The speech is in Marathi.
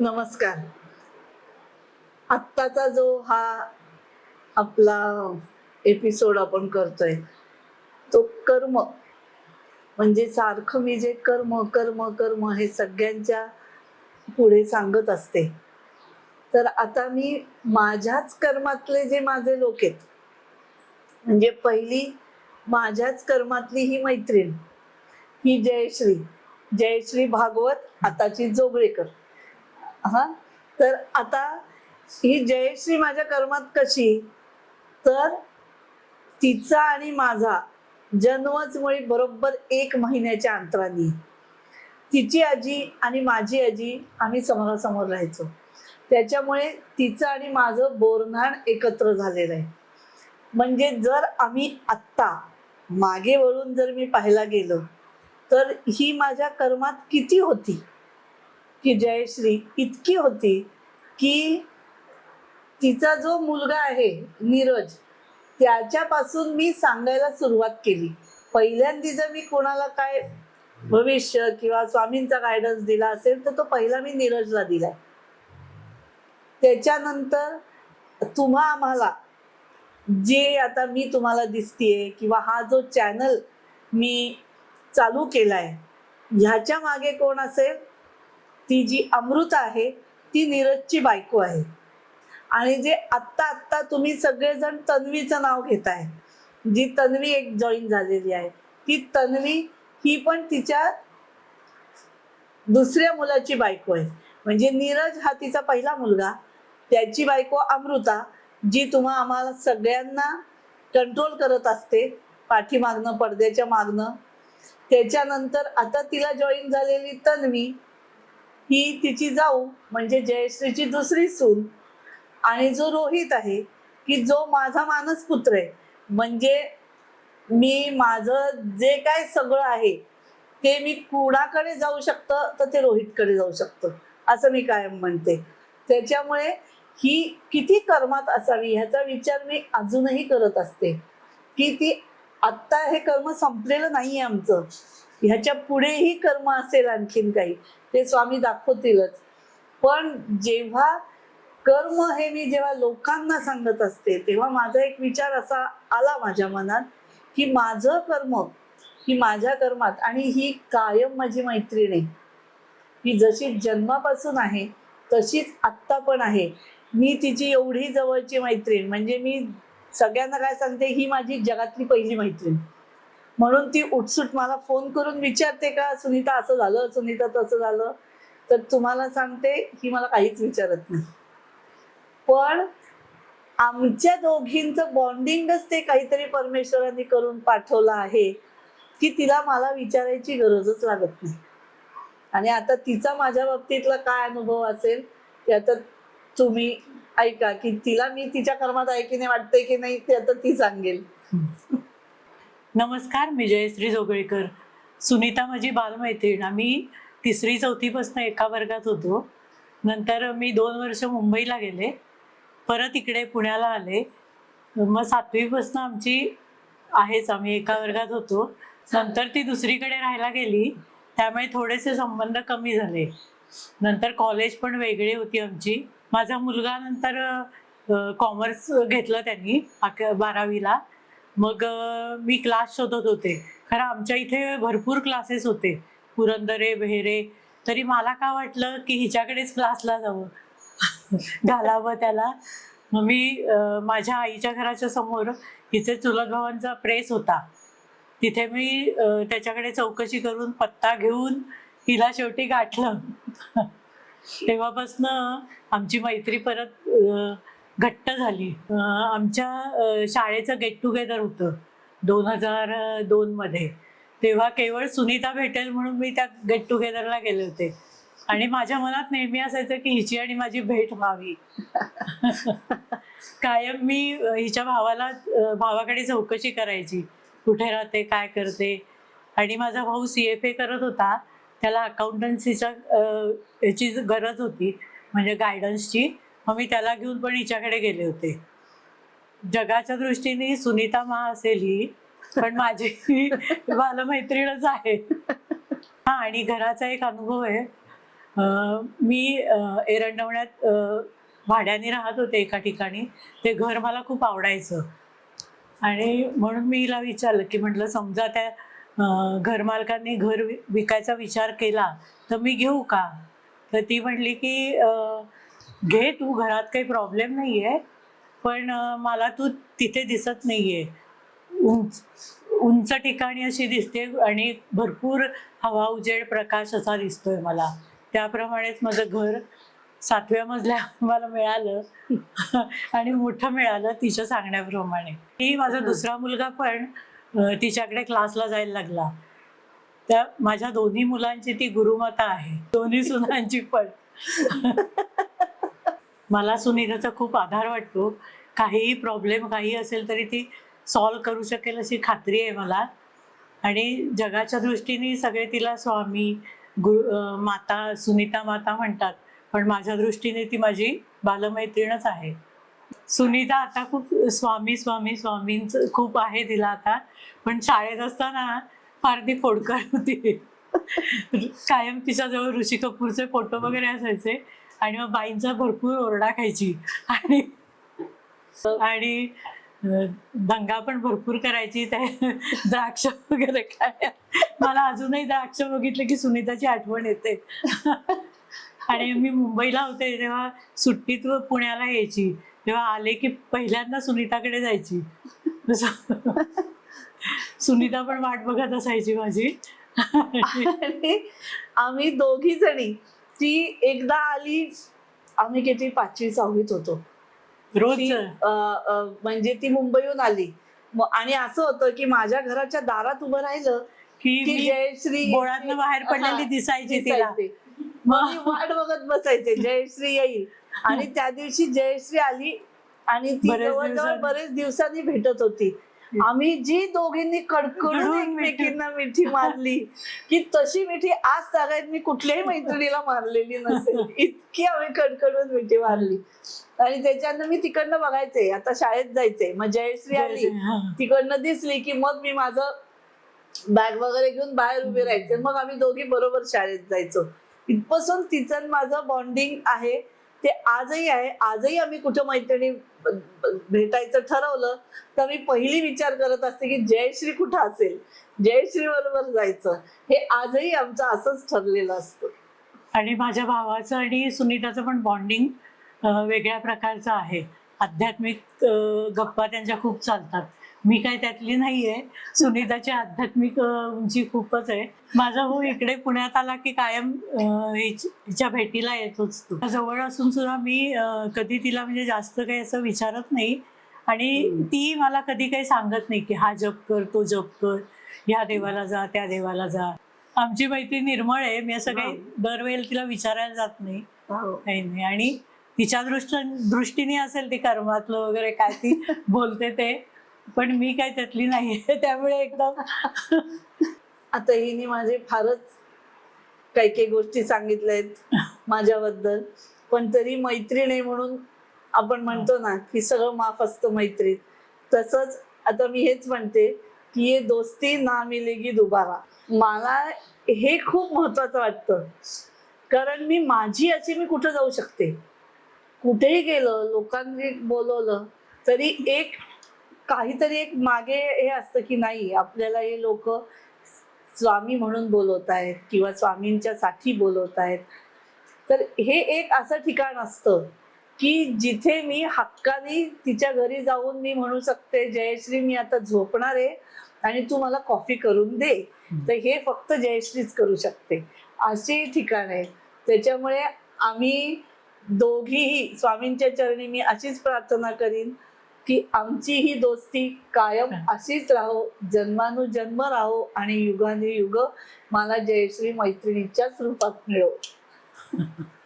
नमस्कार. आत्ताचा जो हा आपला एपिसोड आपण करतोय तो कर्म. म्हणजे सारखं मी जे कर्म कर्म कर्म हे सगळ्यांच्या पुढे सांगत असते. तर आता मी माझ्याच कर्मातले जे माझे लोक आहेत म्हणजे पहिली माझ्याच कर्मातली ही मैत्रीण ही जयश्री. जयश्री भागवत आताची जोगळेकर. हा? तर आता ही जयश्री माझ्या कर्मात कशी? तर तिचा आणि माझा जन्मच मुळे बरोबर एक महिन्याच्या अंतराने. तिची आजी आणि माझी आजी आम्ही समोरासमोर राहायचो. त्याच्यामुळे तिचं आणि माझं बोरन्हाण एकत्र झालेलं आहे. म्हणजे जर आम्ही आत्ता मागे वळून जर मी पाहायला गेलो तर ही माझ्या कर्मात किती होती? की जयश्री इतकी होती की तिचा जो मुलगा आहे नीरज त्याच्यापासून मी सांगायला सुरुवात केली. पहिल्यांदी जर मी कोणाला काय भविष्य किंवा स्वामींचा गायडन्स दिला असेल तर तो पहिला मी नीरजला दिलाय. त्याच्यानंतर तुम्हा आम्हाला जे आता मी तुम्हाला दिसतीये किंवा हा जो चॅनल मी चालू केलाय ह्याच्या मागे कोण असेल? ती जी अमृता आहे ती नीरजची बायको आहे. आणि जे आत्ता आत्ता तुम्ही सगळेजण तन्वीचं नाव घेताय जी तन्वी एक जॉईन झालेली आहे. ती तन्वी ही पण तिच्या दुसऱ्या मुलाची बायको आहे. म्हणजे नीरज हा तिचा पहिला मुलगा त्याची बायको अमृता जी तुम्हा आम्हाला सगळ्यांना कंट्रोल करत असते पाठीमागणं पडद्याच्या मागणं त्याच्यानंतर आता तिला जॉईन झालेली तन्वी ही तिची जाऊ म्हणजे जयश्रीची दुसरी सून. आणि जो रोहित आहे की जो माझा मानस पुत्र आहे. म्हणजे मी माझं जे काय सगळं आहे ते मी कुणाकडे जाऊ शकतं तर ते रोहितकडे जाऊ शकतं. असं मी कायम म्हणते. त्याच्यामुळे ही किती कर्मात असावी ह्याचा विचार मी अजूनही करत असते. की ती आत्ता हे कर्म संपलेलं नाही आहे आमचं. ह्याच्या पुढेही कर्म असेल आणखीन काही. ते स्वामी दाखवतीलच. पण जेव्हा कर्म हे मी जेव्हा लोकांना सांगत असते तेव्हा माझा एक विचार असा आला माझ्या मनात की माझं कर्म ही माझ्या कर्मात आणि ही कायम माझी मैत्रीण आहे. ही जशी जन्मापासून आहे तशीच आत्ता पण आहे. मी तिची एवढी जवळची मैत्रीण म्हणजे मी सगळ्यांना काय सांगते ही माझी जगातली पहिली मैत्रीण. म्हणून ती उठसूट मला फोन करून विचारते का सुनीता असं झालं सुनीता तसं झालं? तर तुम्हाला सांगते ही मला काहीच विचारत नाही. पण आमच्या दोघींचं बॉन्डिंगच ते काहीतरी परमेश्वरांनी करून पाठवलं आहे की तिला मला विचारायची गरजच लागत नाही. आणि आता तिचा माझ्या बाबतीतला काय अनुभव असेल ते आता तुम्ही ऐका की तिला मी तिच्या कर्मात आहे की नाही वाटतंय की नाही ते आता ती सांगेल. नमस्कार मी जयश्री जोगळेकर. सुनीता माझी बालमैत्रीण. आम्ही तिसरी चौथीपासून एका वर्गात होतो. नंतर मी दोन वर्ष मुंबईला गेले. परत इकडे पुण्याला आले. मग सातवीपासून आमची आहेच आम्ही एका वर्गात होतो. नंतर ती दुसरीकडे राहायला गेली. त्यामुळे थोडेसे संबंध कमी झाले. नंतर कॉलेज पण वेगळी होती आमची. माझा मुलगा नंतर कॉमर्स घेतलं त्यांनी अक बारावीला. मग मी क्लास शोधत होते. खरं आमच्या इथे भरपूर क्लासेस होते. पुरंदरे बेहरे. तरी मला का वाटलं की हिच्याकडेच क्लासला जावं? घालावं त्याला? मग मी माझ्या आईच्या घराच्या समोर हिचे चुलत भावांचा प्रेस होता. तिथे मी त्याच्याकडे चौकशी करून पत्ता घेऊन हिला शेवटी गाठलं. तेव्हापासनं आमची मैत्री परत घट्ट झाली. आमच्या शाळेचं गेट टुगेदर होतं दोन हजार दोनमध्ये तेव्हा केवळ सुनीता भेटेल म्हणून मी त्या गेट टुगेदरला गेले होते. आणि माझ्या मनात नेहमी असायचं की हिची आणि माझी भेट व्हावी. कायम मी हिच्या भावाला भावाकडे चौकशी करायची. कुठे राहते काय करते? आणि माझा भाऊ सी एफ ए करत होता. त्याला अकाउंटन्सीच्या याची गरज होती. म्हणजे गायडन्सची मग मी त्याला घेऊन पण हिच्याकडे गेले होते. जगाच्या दृष्टीने सुनीता मा असेल ही पण माझी बालमैत्रीणच आहे. हा आणि घराचा एक अनुभव आहे. मी एरंडवण्यात भाड्याने राहत होते एका ठिकाणी. ते घर मला खूप आवडायचं. आणि म्हणून मी हिला विचारलं की म्हटलं समजा त्या घरमालकांनी घर विकायचा विचार केला तर मी घेऊ का? तर ती म्हटली की घे तू घरात काही प्रॉब्लेम नाही आहे पण मला तू तिथे दिसत नाही आहे उंच उंच ठिकाणी अशी दिसते आणि भरपूर हवा उजेड प्रकाश असा दिसतोय मला. त्याप्रमाणेच माझं घर सातव्या मजल्यावर मला मिळालं. आणि मोठं मिळालं तिच्या सांगण्याप्रमाणे. ती माझा दुसरा मुलगा पण तिच्याकडे क्लासला जायला लागला. त्या माझ्या दोन्ही मुलांची ती गुरुमाता आहे. दोन्ही सुनांची पण. मला सुनीताचा खूप आधार वाटतो. काहीही प्रॉब्लेम काही असेल तरी ती सॉल्व करू शकेल अशी खात्री आहे मला. आणि जगाच्या दृष्टीने सगळे तिला स्वामी गुरु माता सुनीता माता म्हणतात. पण माझ्या दृष्टीने ती माझी बालमैत्रीणच आहे. सुनीता आता खूप स्वामी स्वामी स्वामींच खूप आहे तिला आता. पण शाळेत असताना फार ती फोडकर होती. कायम तिच्याजवळ ऋषी कपूरचे फोटो वगैरे असायचे. आणि मग बाईंचा भरपूर ओरडा खायची. आणि आणि दंगा पण भरपूर करायची. त्या द्राक्ष वगैरे काय मला अजूनही द्राक्ष बघितले की सुनीताची आठवण येते. आणि मी मुंबईला होते तेव्हा सुट्टीत पुण्याला यायची. तेव्हा आले की पहिल्यांदा सुनीताकडे जायची. सुनीता पण वाट बघत असायची माझी. आम्ही दोघी जणी ती एकदा आली आम्ही किती पाचवी सहावीत होतो. रोज? ती अ, अ, म्हणजे ती मुंबईहून आली. म- आणि असं होतं की माझ्या घराच्या दारात उभं राहिलं की की मी जयश्री बोळातनं बाहेर पडलेली हा, दिसायची तिला. दिसायची. मग मी वाट बघत बसायचे जयश्री येईल. आणि त्या दिवशी जयश्री आली आणि ती बरेच जवळजवळ दिवसांनी. बरेच दिवसांनी भेटत होती. आम्ही जी दोघींनी कडकडून. एकमेकींना मिठी मारली की तशी मिठी आज सगळ्यात मी कुठल्याही मैत्रिणीला मारलेली नसेल. इतकी आम्ही कडकडून मिठी मारली. आणि त्याच्यानंतर मी तिकडनं बघायचे आता शाळेत जायचे मग जयश्री आली. तिकडनं दिसली की मग मी माझं बॅग वगैरे घेऊन बाहेर उभे राहायचे. मग आम्ही दोघी बरोबर शाळेत जायचो. इथपासून तिचं माझं बॉन्डिंग आहे ते आजही आहे. आजही आम्ही कुठं मैत्रिणी भेटायचं ठरवलं तर मी पहिली विचार करत असते की जयश्री कुठं असेल? जयश्री बरोबर जायचं. हे आजही आमचं असंच ठरलेलं असतं. आणि माझ्या भावाचं आणि सुनीताचं पण बॉन्डिंग वेगळ्या प्रकारचं आहे. आध्यात्मिक गप्पा त्यांच्या खूप चालतात. मी काय त्यातली नाहीये. सुनीताची आध्यात्मिक उंची खूपच आहे. माझा भाऊ इकडे पुण्यात आला की कायम हिच्या भेटीला येतोच तो. जवळ असून सुद्धा मी कधी तिला म्हणजे जास्त काही असं विचारत नाही. आणि. ती मला कधी काही सांगत नाही की हा जप कर तो जप कर. ह्या देवाला जा त्या देवाला जा. आमची मैत्री निर्मळ आहे. मी असं काही दरवेळेला तिला विचारायला जात नाही. काही नाही. आणि तिच्या दृष्ट दृष्टीने असेल ते कर्मातलं वगैरे काय ती बोलते ते. पण मी काय त्यातली नाही त्यामुळे एकदम आता हिने माझे फारच काही काही गोष्टी सांगितल्या आहेत माझ्याबद्दल. पण तरी मैत्रीण आहे म्हणून आपण म्हणतो ना की सगळं माफ असतं मैत्रीत तसंच आता मी हेच म्हणते की ये दोस्ती ना मिलेगी दुबारा. मला हे खूप महत्वाचं वाटतं. कारण मी माझी अशी मी कुठं जाऊ शकते? कुठेही गेलं लोकांनी बोलवलं तरी एक काहीतरी एक मागे हे असतं की नाही आपल्याला हे लोक स्वामी म्हणून बोलवत आहेत किंवा स्वामींच्या साठी बोलवत आहेत. तर हे एक असं ठिकाण असतं की जिथे मी हक्काने तिच्या घरी जाऊन मी म्हणू शकते जयश्री मी आता झोपणार आहे आणि तू मला कॉफी करून दे. तर हे फक्त जयश्रीच करू शकते. असे ठिकाण आहे. त्याच्यामुळे आम्ही दोघीही स्वामींच्या चरणी मी अशीच प्रार्थना करीन. की आमची ही दोस्ती कायम अशीच राहो जन्मानुजन्म राहो आणि युगानुयुग मला जयश्री मैत्रिणीच्याच रूपात मिळो.